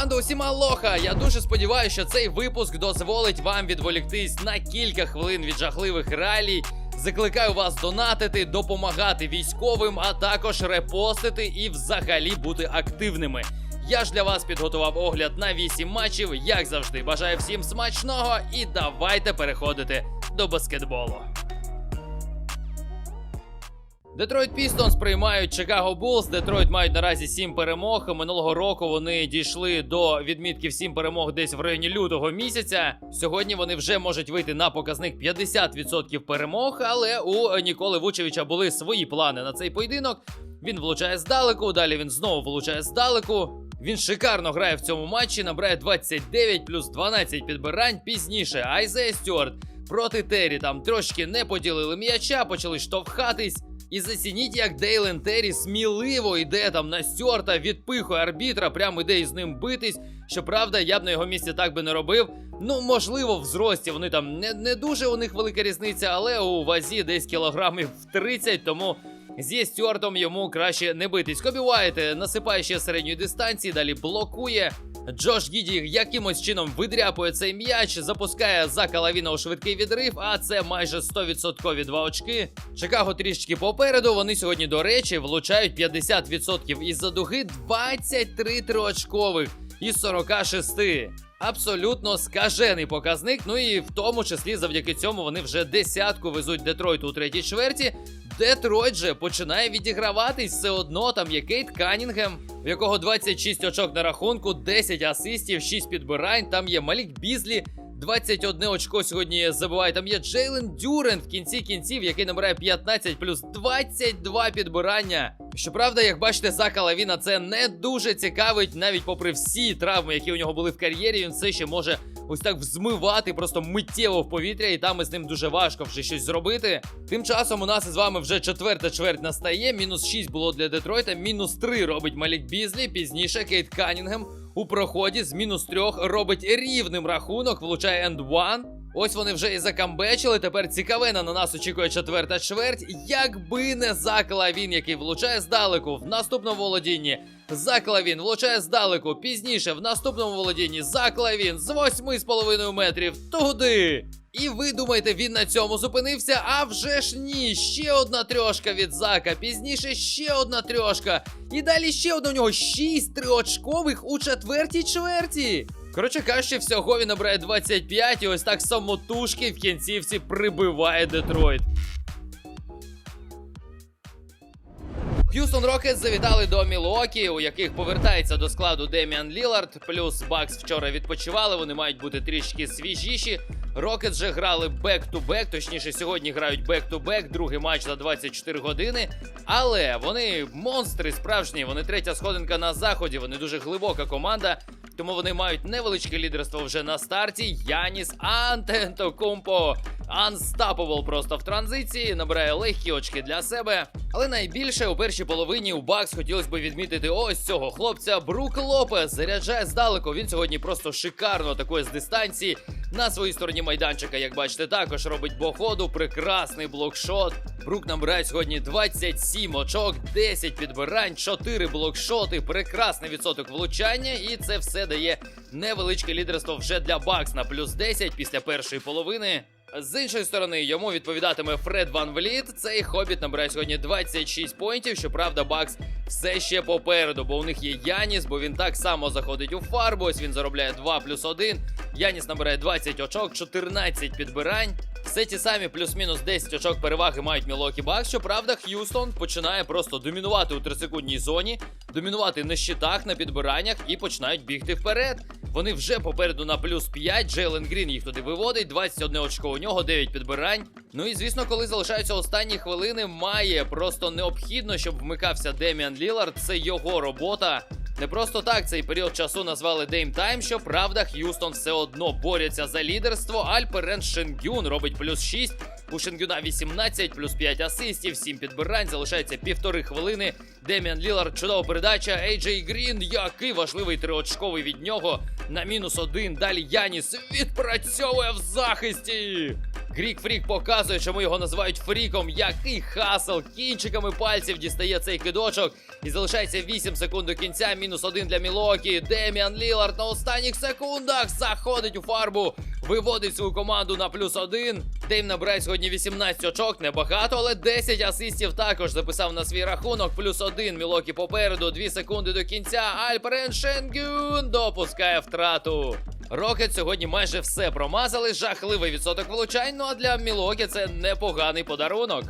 команда усіма лоха. Я дуже сподіваюся, що цей випуск дозволить вам відволіктись на кілька хвилин від жахливих реалій. Закликаю вас донатити, допомагати військовим, а також репостити і взагалі бути активними. Я ж для вас підготував огляд на 8 матчів, як завжди. Бажаю всім смачного і давайте переходити до баскетболу. Детройт Пістонс приймають Чикаго Булс. Детройт мають наразі 7 перемог. Минулого року вони дійшли до відмітки 7 перемог десь в районі лютого місяця. Сьогодні вони вже можуть вийти на показник 50% перемог, але у Ніколи Вучевича були свої плани на цей поєдинок. Він влучає здалеку, далі він знову влучає здалеку. Він шикарно грає в цьому матчі, набирає 29 плюс 12 підбирань. Пізніше Айзея Стюарт проти Террі там трошки не поділили м'яча, почали штовхатись. І зацініть, як Дейлен Террі сміливо йде там на Стюарта, відпихує арбітра, прямо йде із ним битись. Щоправда, я б на його місці так би не робив. Ну, можливо, в зрості вони там не, не дуже у них велика різниця, але у вазі десь кілограмів в 30, тому зі Стюартом йому краще не битись. Кобі Уайт е, насипає ще середньої дистанції, далі блокує. Джош Гіді якимось чином видряпує цей м'яч, запускає Зака Лавіна у швидкий відрив, а це майже 100% два очки. Чикаго трішечки попереду. Вони сьогодні, до речі, влучають 50% із-за дуги 23 триочкових із 46. Абсолютно скажений показник. Ну і в тому числі завдяки цьому вони вже десятку везуть Детройту у третій чверті. Детройт же починає відіграватись все одно. Там є Кейт Канінгем, в якого 26 очок на рахунку, 10 асистів, 6 підбирань. Там є Малік Бізлі. 21 очко сьогодні забуває. Там є Джейлен Дюрен в кінці кінців, який набирає 15 плюс 22 підбирання. Щоправда, як бачите, Зака Лавіна це не дуже цікавить, навіть попри всі травми, які у нього були в кар'єрі, він все ще може ось так взмивати просто миттєво в повітря, і там із ним дуже важко вже щось зробити. Тим часом у нас із вами вже четверта чверть настає. Мінус 6 було для Детройта, мінус 3 робить Малік Бізлі. Пізніше Кейт Канінгем у проході з мінус 3 робить рівним рахунок, влучає енд one. Ось вони вже і закамбечили. Тепер цікавина на нас очікує четверта чверть. Якби не Зак Лавін, який влучає здалеку в наступному володінні. Зак Лавін влучає здалеку. Пізніше в наступному володінні Зак Лавін з 8,5 метрів туди. І ви думаєте, він на цьому зупинився? А вже ж ні, ще одна трьошка від Зака, пізніше ще одна трьошка. І далі ще одна у нього шість триочкових у четвертій чверті. Коротше кажучи, всього він набирає 25 і ось так самотужки в кінцівці прибиває Детройт. Х'юстон Рокетс завітали до Мілуокі, у яких повертається до складу Деміан Лілард. Плюс Бакс вчора відпочивали. Вони мають бути трішки свіжіші. Рокетс же грали бек-ту-бек, точніше, сьогодні грають бек-ту-бек, другий матч за 24 години. Але вони монстри справжні, вони третя сходинка на заході, вони дуже глибока команда. Тому вони мають невеличке лідерство вже на старті. Яніс Антентокумпо Unstoppable просто в транзиції, набирає легкі очки для себе. Але найбільше у першій половині у Бакс хотілося б відмітити ось цього хлопця. Брук Лопес заряджає здалеку. Він сьогодні просто шикарно атакує з дистанції. На своїй стороні майданчика, як бачите, також робить походу. Прекрасний блокшот. Брук набирає сьогодні 27 очок, 10 підбирань, 4 блокшоти, прекрасний відсоток влучання, і це все дає невеличке лідерство вже для Бакс на плюс 10 після першої половини. З іншої сторони, йому відповідатиме Фред Ван Вліт. Цей хобіт набирає сьогодні 26 поінтів. Щоправда, Бакс все ще попереду, бо у них є Яніс, бо він так само заходить у фарбу. Ось він заробляє 2 плюс 1. Яніс набирає 20 очок, 14 підбирань. Все ті самі плюс-мінус 10 очок переваги мають Мілокі Бакс. Щоправда, Х'юстон починає просто домінувати у 3-секундній зоні, домінувати на щитах, на підбираннях і починають бігти вперед. Вони вже попереду на плюс 5. Джейлен Грін їх туди виводить. 21 очко у нього, 9 підбирань. Ну і звісно, коли залишаються останні хвилини, має просто необхідно, щоб вмикався Деміан Лілард. Це його робота. Не просто так цей період часу назвали Дейм Тайм, щоправда, Х'юстон все одно борються за лідерство. Альперен Шенгюн робить плюс 6. У Шенгюна 18, плюс 5 асистів, 7 підбирань, залишається півтори хвилини. Деміан Лілард, чудова передача. Ейджей Грін, який важливий триочковий від нього на мінус один. Далі Яніс відпрацьовує в захисті. Грік Фрік показує, чому його називають фріком. Який хасл кінчиками пальців дістає цей кидочок. І залишається 8 секунд до кінця. Мінус один для Мілокі. Деміан Лілард на останніх секундах заходить у фарбу. Виводить свою команду на плюс один. Дейм набирає сьогодні 18 очок. Небагато, але 10 асистів також записав на свій рахунок. Плюс один. Мілокі попереду. 2 секунди до кінця. Альперен Шенгюн допускає втрату. Рокет сьогодні майже все промазали. Жахливий відсоток влучань. Ну а для Мілокі це непоганий подарунок.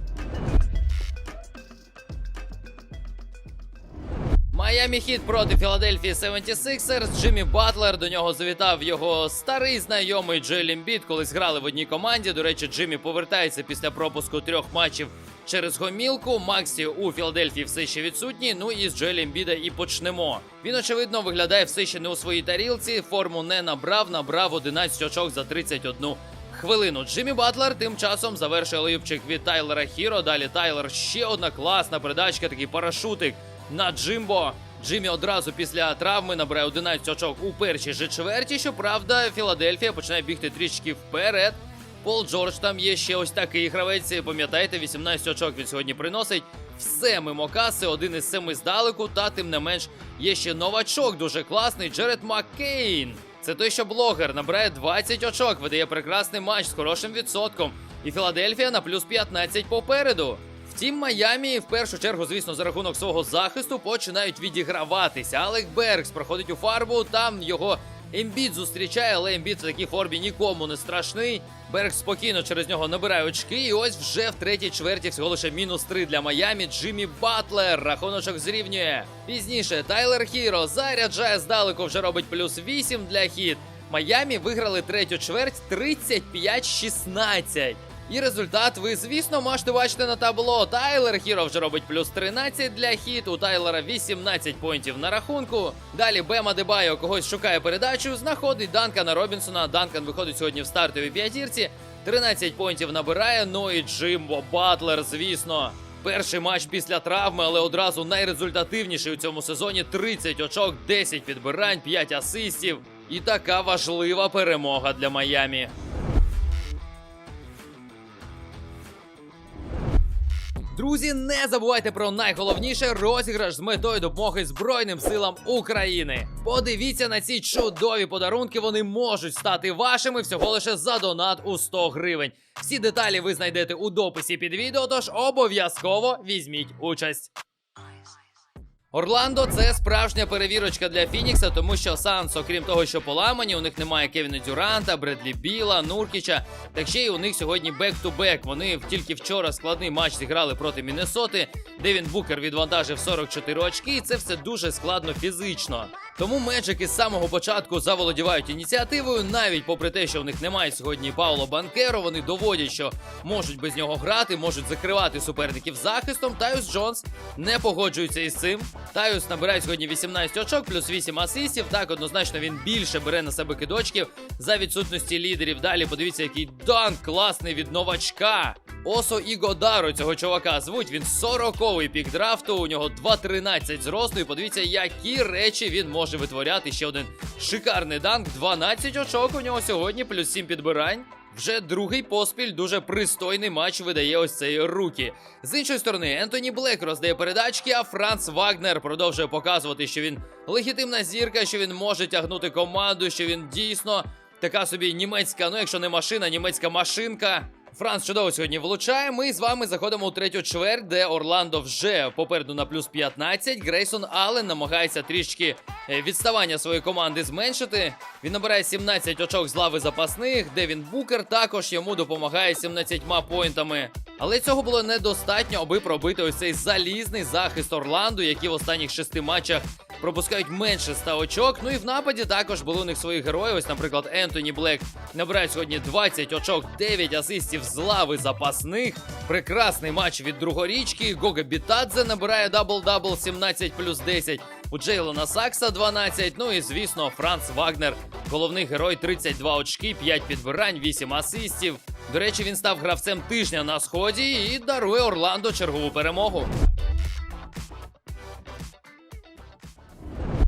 Майамі Хіт проти Філадельфії 76ers. Джиммі Батлер до нього завітав його старий знайомий Джоель Ембіт, колись грали в одній команді. До речі, Джиммі повертається після пропуску трьох матчів через гомілку. Максі у Філадельфії все ще відсутній. Ну і з Джоелем Ембіда і почнемо. Він очевидно виглядає все ще не у своїй тарілці. Форму не набрав, набрав 11 очок за 31 хвилину. Джиммі Батлер тим часом завершує липчик від Тайлера Хіро. Далі Тайлер ще одна класна передачка, такий парашутик на Джимбо. Джиммі одразу після травми набирає 11 очок у першій же чверті. Щоправда, Філадельфія починає бігти трішки вперед. Пол Джордж там є ще ось такий гравець. Пам'ятаєте, 18 очок він сьогодні приносить. Все мимо каси, один із семи здалеку, та тим не менш є ще новачок, дуже класний Джеред Маккейн. Це той, що блогер набирає 20 очок, видає прекрасний матч з хорошим відсотком. І Філадельфія на плюс 15 попереду. Втім, Майамі в першу чергу, звісно, за рахунок свого захисту починають відіграватися. Алек Бергс проходить у фарбу, там його Ембіт зустрічає, але Ембіт в такій формі нікому не страшний. Берг спокійно через нього набирає очки. І ось вже в третій чверті всього лише мінус 3 для Майамі. Джиммі Батлер. Рахуночок зрівнює. Пізніше Тайлер Хіро заряджає здалеку, вже робить плюс 8 для хід. Майамі виграли третю чверть 35-16. І результат ви, звісно, можете бачити на табло. Тайлер Хіро вже робить плюс 13 для хіт. У Тайлера 18 поінтів на рахунку. Далі Бема Дебайо когось шукає передачу, знаходить Данкана Робінсона. Данкан виходить сьогодні в стартовій п'ятірці. 13 поінтів набирає. Ну і Джимбо Батлер, звісно. Перший матч після травми, але одразу найрезультативніший у цьому сезоні. 30 очок, 10 підбирань, 5 асистів. І така важлива перемога для Майамі. Друзі, не забувайте про найголовніше розіграш з метою допомоги Збройним силам України. Подивіться на ці чудові подарунки. Вони можуть стати вашими всього лише за донат у 100 гривень. Всі деталі ви знайдете у дописі під відео, тож обов'язково візьміть участь. Орландо це справжня перевірочка для Фінікса, тому що Санс, окрім того, що поламані, у них немає Кевіна Дюранта, Бредлі Біла, Нуркіча. Так ще й у них сьогодні бек-ту-бек. Вони тільки вчора складний матч зіграли проти Міннесоти, де він Букер відвантажив 44 очки, і це все дуже складно фізично. Тому Меджики з самого початку заволодівають ініціативою, навіть попри те, що в них немає сьогодні Пауло Банкеро, вони доводять, що можуть без нього грати, можуть закривати суперників захистом. Тайус Джонс не погоджується із цим. Тайус набирає сьогодні 18 очок, плюс 8 асистів. Так, однозначно він більше бере на себе кидочків за відсутності лідерів. Далі подивіться, який данк класний від новачка. Осо Ігодаро цього чувака звуть. Він 40-й пік драфту. У нього 2.13 зросту. І подивіться, які речі він може витворяти. Ще один шикарний данк. 12 очок у нього сьогодні, плюс 7 підбирань. Вже другий поспіль дуже пристойний матч видає ось цей рукі. З іншої сторони, Ентоні Блек роздає передачки, а Франц Вагнер продовжує показувати, що він легітимна зірка, що він може тягнути команду, що він дійсно така собі німецька, ну якщо не машина, німецька машинка. Франц чудово сьогодні влучає. Ми з вами заходимо у третю чверть, де Орландо вже попереду на плюс 15. Грейсон Аллен намагається трішки е, відставання своєї команди зменшити. Він набирає 17 очок з лави запасних. Девін Букер також йому допомагає 17 поінтами. Але цього було недостатньо, аби пробити ось цей залізний захист Орландо, які в останніх шести матчах пропускають менше 100 очок. Ну і в нападі також були у них свої герої. Ось, наприклад, Ентоні Блек набирає сьогодні 20 очок, 9 асистів з лави запасних. Прекрасний матч від другорічки. Гога Бітадзе набирає дабл-дабл 17 плюс 10. У Джейлона Сакса 12. Ну і звісно, Франц Вагнер, головний герой 32 очки, 5 підбирань, 8 асистів. До речі, він став гравцем тижня на сході і дарує Орландо чергову перемогу.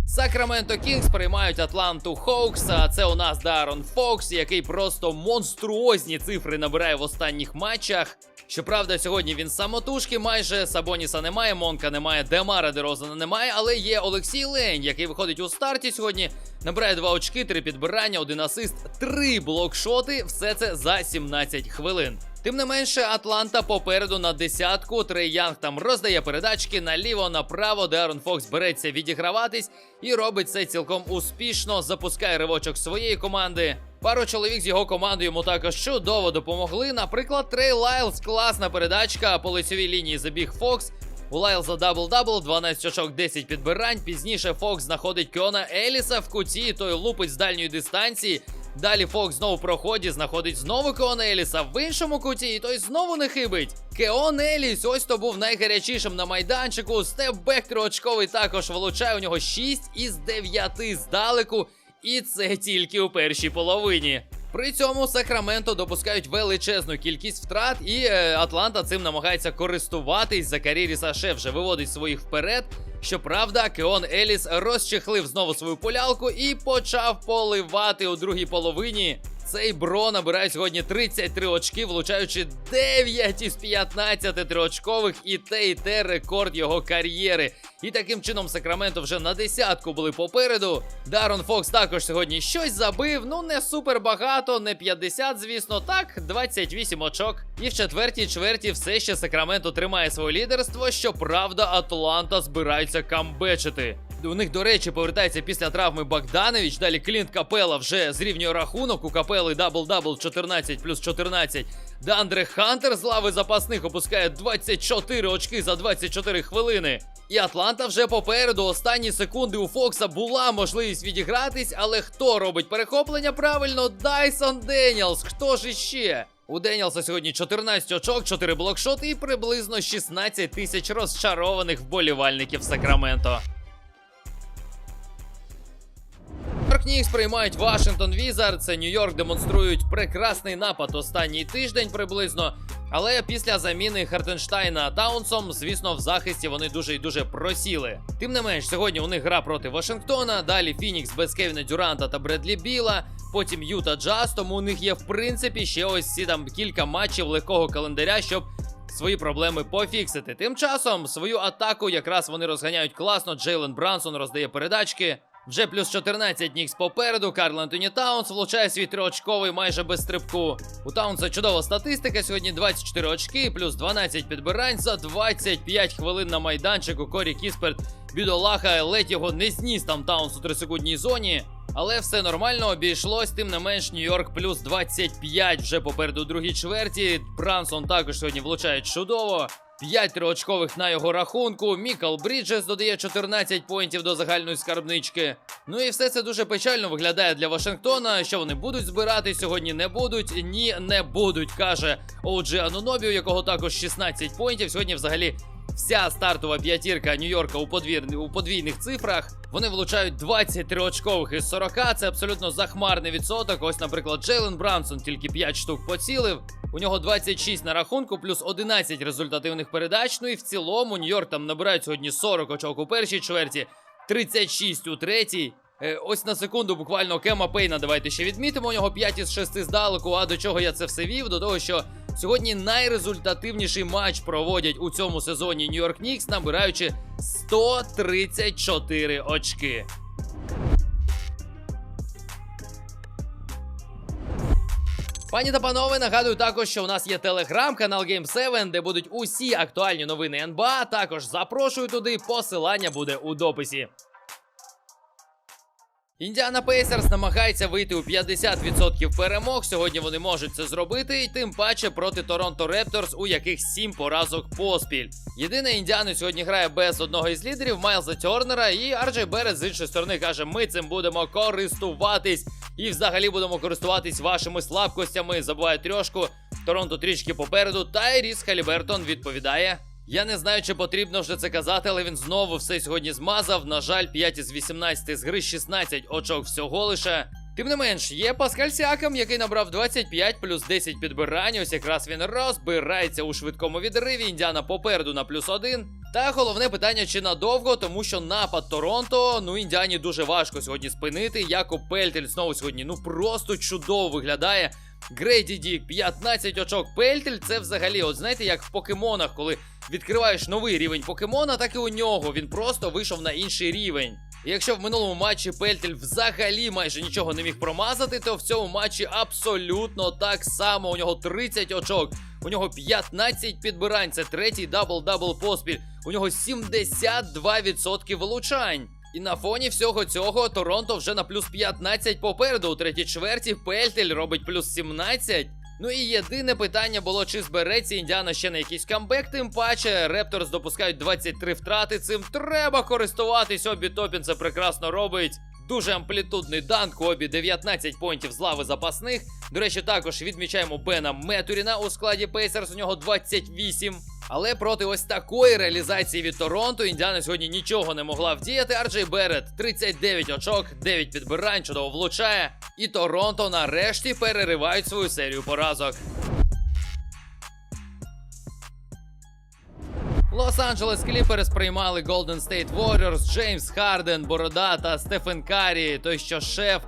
Сакраменто Кінгс приймають Атланту Хоукс, а це у нас Дарон Фокс, який просто монструозні цифри набирає в останніх матчах. Щоправда, сьогодні він самотужки, майже Сабоніса немає, Монка немає, Демара Дерозана немає, але є Олексій Лень, який виходить у старті сьогодні. Набирає 2 очки, 3 підбирання, 1 асист, 3 блокшоти. Все це за 17 хвилин. Тим не менше, Атланта попереду на десятку. Трей Янг там роздає передачки наліво, направо, де Фокс береться відіграватись і робить це цілком успішно. Запускає ривочок своєї команди. Пару чоловік з його командою йому також чудово допомогли. Наприклад, Трей Лайлс, класна передачка по лицевій лінії забіг Фокс. У Лайлза дабл-дабл, 12 очок, 10 підбирань. Пізніше Фокс знаходить Кьона Еліса в куті, той лупить з дальньої дистанції. Далі Фокс знову в проході знаходить знову Кеона Еліса в іншому куті, і той знову не хибить. Кеон Еліс, ось то був найгарячішим на майданчику. Степбек триочковий також влучає у нього 6 із 9 здалеку. І це тільки у першій половині. При цьому Сакраменто допускають величезну кількість втрат, і е, Атланта цим намагається користуватись. за Закарірі Саше вже виводить своїх вперед. Щоправда, Кеон Еліс розчехлив знову свою полялку і почав поливати у другій половині. Цей бро набирає сьогодні 33 очки, влучаючи 9 із 15 триочкових, і те, і те рекорд його кар'єри. І таким чином Сакраменто вже на десятку були попереду. Дарон Фокс також сьогодні щось забив. Ну не супер багато, не 50, звісно, так, 28 очок. І в четвертій чверті все ще Сакраменто тримає своє лідерство. Щоправда, Атланта збирається камбечити. У них, до речі, повертається після травми Богданович. Далі Клінт Капела вже зрівнює рахунок. У Капели дабл-дабл 14 плюс 14. Дандре Хантер з лави запасних опускає 24 очки за 24 хвилини. І Атланта вже попереду. Останні секунди у Фокса була можливість відігратись, але хто робить перехоплення правильно? Дайсон Деніелс. Хто ж іще? У Деніелса сьогодні 14 очок, 4 блокшоти і приблизно 16 тисяч розчарованих вболівальників Сакраменто. Нікс приймають Вашингтон Візард. Це Нью-Йорк демонструють прекрасний напад останній тиждень приблизно. Але після заміни Хартенштайна Таунсом, звісно, в захисті вони дуже і дуже просіли. Тим не менш, сьогодні у них гра проти Вашингтона. Далі Фінікс без Кевіна Дюранта та Бредлі Біла. Потім Юта Джаз. Тому у них є в принципі ще ось ці там кілька матчів легкого календаря, щоб свої проблеми пофіксити. Тим часом свою атаку якраз вони розганяють класно. Джейлен Брансон роздає передачки. Вже плюс 14 нікс попереду. Карл Антоні Таунс влучає свій триочковий майже без стрибку. У Таунса чудова статистика. Сьогодні 24 очки, плюс 12 підбирань за 25 хвилин на майданчику. Корі Кісперт бідолаха ледь його не зніс там Таунс у 3-секундній зоні. Але все нормально обійшлось, тим не менш, Нью-Йорк плюс 25 вже попереду у другій чверті. Брансон також сьогодні влучає чудово. 5 триочкових на його рахунку. Мікал Бріджес додає 14 поінтів до загальної скарбнички. Ну і все це дуже печально виглядає для Вашингтона. Що вони будуть збирати сьогодні? Не будуть. Ні, не будуть, каже Оуджі Анунобі, у якого також 16 поінтів. Сьогодні взагалі. Вся стартова п'ятірка Нью-Йорка у, подвір... у подвійних цифрах. Вони влучають 23 очкових із 40. Це абсолютно захмарний відсоток. Ось, наприклад, Джейлен Брансон тільки 5 штук поцілив. У нього 26 на рахунку, плюс 11 результативних передач. Ну і в цілому Нью-Йорк там набирають сьогодні 40 очок у першій чверті, 36 у третій. Е, ось на секунду, буквально Кема Пейна. Давайте ще відмітимо. У нього 5 із 6 здалеку. А до чого я це все вів? До того, що сьогодні найрезультативніший матч проводять у цьому сезоні Нью-Йорк Нікс, набираючи 134 очки. Пані та панове, нагадую також, що у нас є телеграм-канал Game7, де будуть усі актуальні новини НБА. Також запрошую туди. Посилання буде у дописі. Індіана Пейсерс намагається вийти у 50% перемог. Сьогодні вони можуть це зробити, і тим паче проти Торонто Репторс, у яких 7 поразок поспіль. Єдине, індіани сьогодні грає без одного із лідерів Майлза Тернера, і Арджей Берет з іншої сторони каже: ми цим будемо користуватись і взагалі будемо користуватись вашими слабкостями. Забуває трьошку. Торонто трішки попереду. Та Ріс Халібертон відповідає. Я не знаю, чи потрібно вже це казати, але він знову все сьогодні змазав. На жаль, 5 із 18 з гри 16 очок всього лише. Тим не менш, є Паскаль Сіакам, який набрав 25 плюс 10 підбирань. Ось якраз він розбирається у швидкому відриві. Індіана попереду на плюс 1. Та головне питання, чи надовго, тому що напад Торонто, ну індіані дуже важко сьогодні спинити. Якоб Пельтель знову сьогодні ну просто чудово виглядає. Грейді Дік, 15 очок. Пельтель це взагалі, от знаєте, як в покемонах, коли відкриваєш новий рівень покемона, так і у нього. Він просто вийшов на інший рівень. І якщо в минулому матчі Пельтель взагалі майже нічого не міг промазати, то в цьому матчі абсолютно так само. У нього 30 очок, у нього 15 підбирань. Це третій дабл-дабл поспіль. У нього 72% вилучань. І на фоні всього цього Торонто вже на плюс 15 попереду у третій чверті. Пельтель робить плюс 17. Ну і єдине питання було, чи збереться Індіана ще на якийсь камбек, тим паче Репторс допускають 23 втрати. Цим треба користуватись. Обі Топін це прекрасно робить. Дуже амплітудний данк, обі 19 поінтів з лави запасних. До речі, також відмічаємо Бена Метуріна у складі Пейсерс, у нього 28. Але проти ось такої реалізації від Торонто Індіана сьогодні нічого не могла вдіяти. Арджей Берет 39 очок, 9 підбирань, чудово влучає. І Торонто нарешті переривають свою серію поразок. Лос-Анджелес Кліперс приймали Golden State Warriors, Джеймс Харден, Борода та Стефен Карі, той що шеф.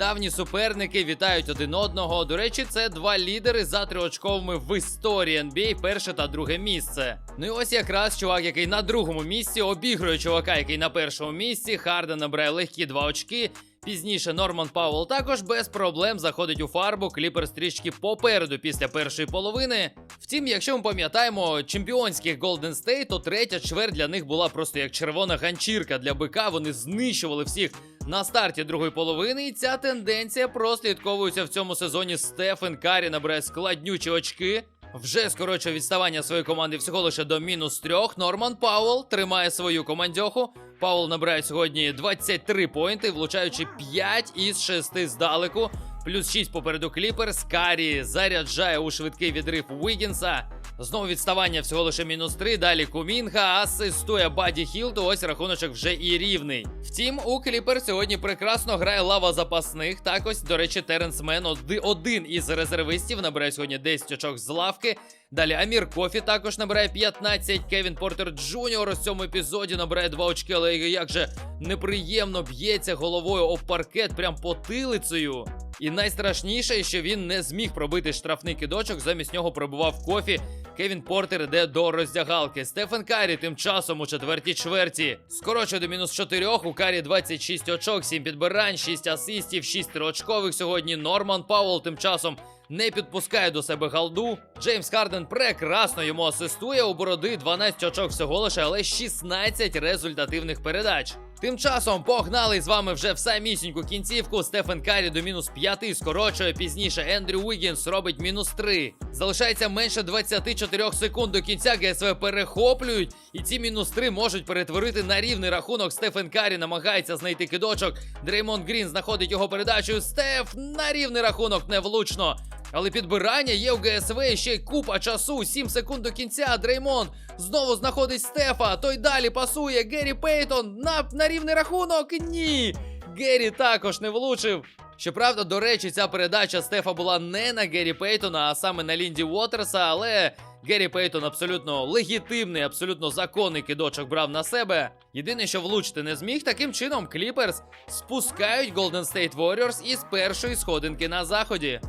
Давні суперники вітають один одного. До речі, це два лідери за триочковими в історії NBA, перше та друге місце. Ну і ось якраз чувак, який на другому місці, обігрує чувака, який на першому місці. Харден набирає легкі два очки. Пізніше Норман Пауэлл також без проблем заходить у фарбу. Кліпер стрічки попереду після першої половини. Втім, якщо ми пам'ятаємо чемпіонських Golden State, то третя чверть для них була просто як червона ганчірка для бика. Вони знищували всіх на старті другої половини. І ця тенденція прослідковується в цьому сезоні. Стефен Карі набирає складнючі очки. Вже скорочує відставання своєї команди всього лише до мінус трьох. Норман Пауэлл тримає свою командьоху. Пауэлл набирає сьогодні 23 поінти, влучаючи 5 із 6 здалеку. Плюс 6 попереду Кліперс. Карі заряджає у швидкий відрив Уігінса. Знову відставання всього лише мінус 3. Далі Кумінга асистує Баді Хілту. Ось рахуночок вже і рівний. Втім, у Кліпер сьогодні прекрасно грає лава запасних. Так ось, до речі, Теренс Мен один із резервистів набирає сьогодні 10 очок з лавки. Далі Амір Кофі також набирає 15. Кевін Портер Джуніор у цьому епізоді набирає 2 очки, але як же неприємно б'ється головою об паркет прям потилицею. І найстрашніше, що він не зміг пробити штрафний кидочок, замість нього пробував кофі. Кевін Портер іде до роздягалки. Стефен Карі тим часом у четвертій чверті. Скорочує до мінус 4. У Карі 26 очок, 7 підбирань, 6 асистів, 6 триочкових сьогодні. Норман Пауэлл тим часом не підпускає до себе галду. Джеймс Харден прекрасно йому асистує. У бороди 12 очок всього лише, але 16 результативних передач. Тим часом погнали з вами вже в самісіньку кінцівку. Стефен Карі до мінус 5 скорочує пізніше. Ендрю Уігінс робить мінус 3. Залишається менше 24 секунд до кінця. ГСВ перехоплюють. І ці мінус 3 можуть перетворити на рівний рахунок. Стефен Карі намагається знайти кидочок. Дреймонд Грін знаходить його передачу. Стеф на рівний рахунок невлучно. Але підбирання є у ГСВ ще й купа часу. 7 секунд до кінця. Дреймон знову знаходить Стефа. Той далі пасує. Геррі Пейтон на, на рівний рахунок. Ні. Геррі також не влучив. Щоправда, до речі, ця передача Стефа була не на Геррі Пейтона, а саме на Лінді Уотерса, але. Геррі Пейтон абсолютно легітимний, абсолютно законний кидочок брав на себе. Єдине, що влучити не зміг, таким чином Кліперс спускають Golden State Warriors із першої сходинки на заході.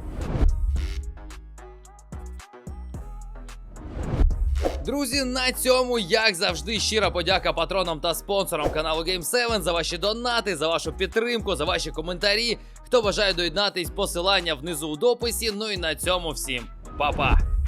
Друзі, на цьому, як завжди, щира подяка патронам та спонсорам каналу Game7 за ваші донати, за вашу підтримку, за ваші коментарі. Хто бажає доєднатись, посилання внизу у дописі. Ну і на цьому всім па-па!